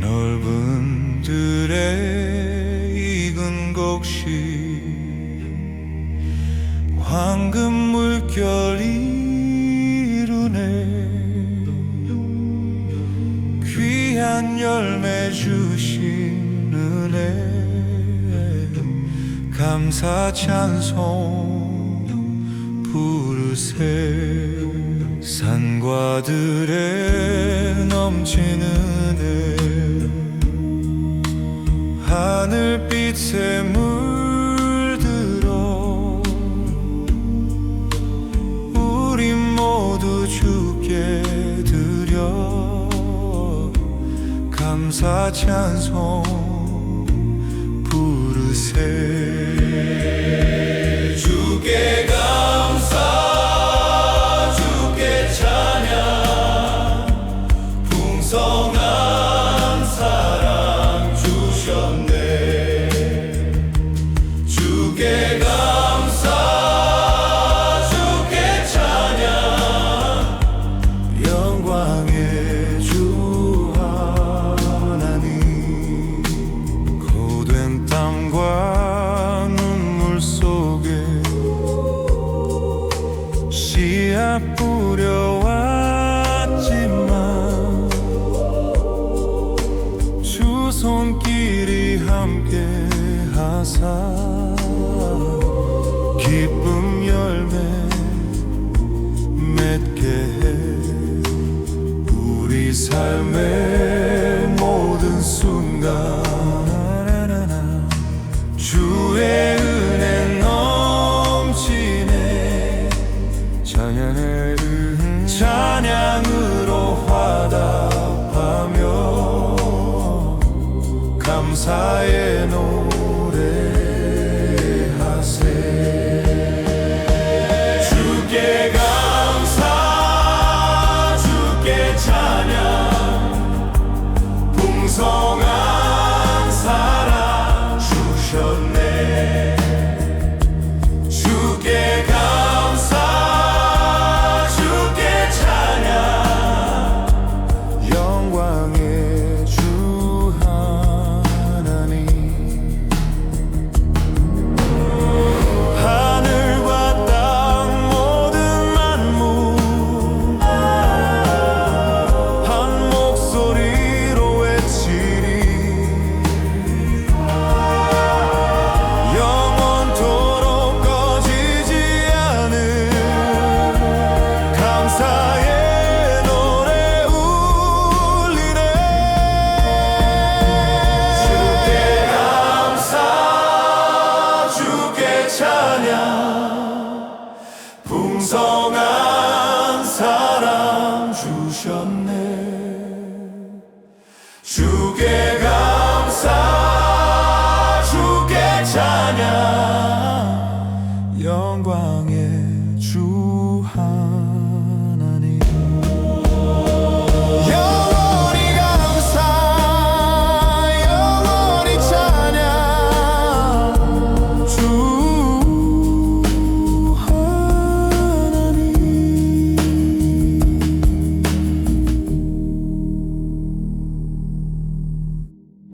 넓은 들의 익은 곡식 황금 물결 이루네. 귀한 열매 주신 감사 찬송 부르세. 산과 들에 넘치는 은혜 하늘빛에 물들어 우리 모두 주께 드려 감사 찬송 땀과 눈물 속에 씨앗 뿌려왔지만 주 손길이 함께 하사 기쁨 열매 맺게 해 우리 삶의 찬양으로 화답하며 감사의 노 영원